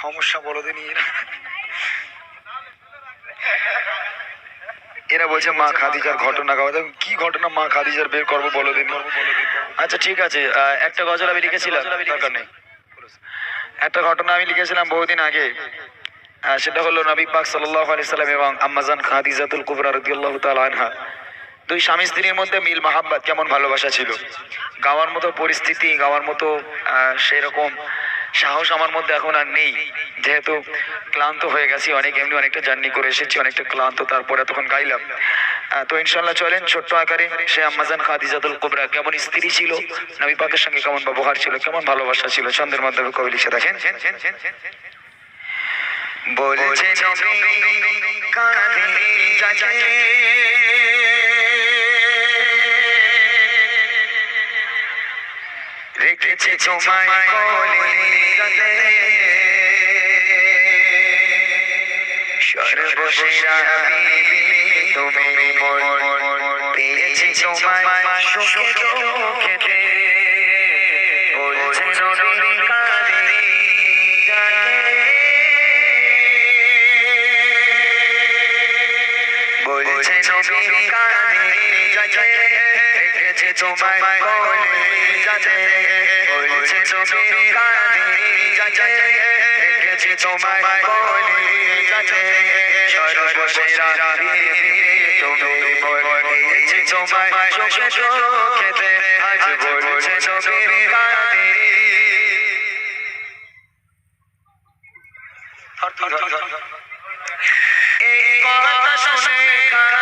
সমস্যা বলো দিনি এরা। বলছে মা খাদিজার ঘটনা। কি ঘটনা মা খাদিজার বের করব বলো দিন। আচ্ছা ঠিক আছে একটা গজল আমি লিখেছিলাম একটা ঘটনা আমি লিখেছিলাম বহুদিন আগে। সেটা হলো নবী পাক সাল্লাহ আলি সাল্লাম এবং আম্মাজান খাদিজাতুল কুবরা রদিয়াল্লাহ তাআলা আনহা। দুই স্বামী স্ত্রীর মধ্যে মিল, মাহাব্বাত, কেমন ভালোবাসা ছিল। গাওয়ার মতো পরিস্থিতি, গাওয়ার মতো সেরকম সাহস আমার মধ্যে এখন আর নেই। যেহেতু ক্লান্ত হয়ে গেছি, অনেক এমনি অনেকটা জার্নি করে এসেছি, অনেকটা ক্লান্ত, তারপরে তখন গাইলাম। তো ইনশাল্লাহ চলেন, ছোট্ট আকারে সে আম্মাজান খাদিজাতুল কুবরা কেমন স্ত্রী ছিল, নবী পাকের সঙ্গে কেমন ব্যবহার ছিল, কেমন ভালোবাসা ছিল, ছন্দের মাধ্যমে কবি লিখে দেখেন। বলছে তোমায় কোলে সর্বশেষা তুমি পেয়েছি তোমায় সুখে চোখেতে বলছে বলছে কাঁদে রেখেছে তোমায় কোলে যাতে বলছে নবী কাঁদে রেখেছে তোমায় কোলে যাতে। সর্বশেষা তুমি পেয়েছি তোমায় সুখে চোখেতে আজ বলছে নবী কাঁদে এই কথা শুনে কাঁদিয়া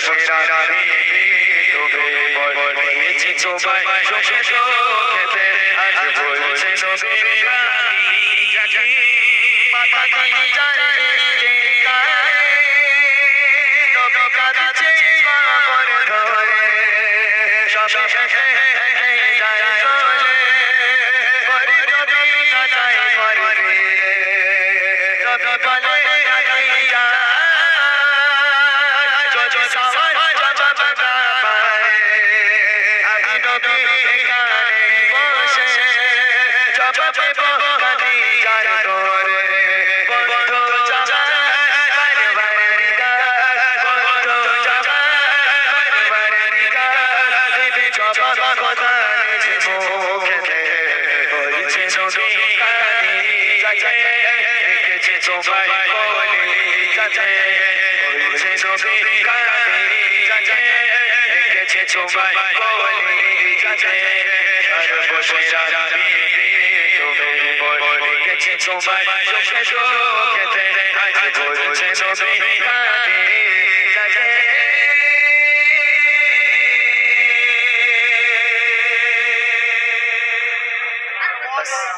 আঘাতি জানে মাঝে বলছে তোমায় সুখে সুখেতে। আজ বলছে নবী কানে মাথা দিয়ে যায় কানে নবী কাঁদছে কামর যদি সাওয়ার জবাব না পায় আমি নবী কানে বসে যাবা যাবা বলছে নবী কানে যাচ্ছে রেখেছে তোমায় কোলে যাচ্ছে যাচ্ছে কোলে যাচ্ছে সর্বশেষা তুমি বলে গেছে তোমায় সুখে সুখেতে আজ বলছে নবী কানে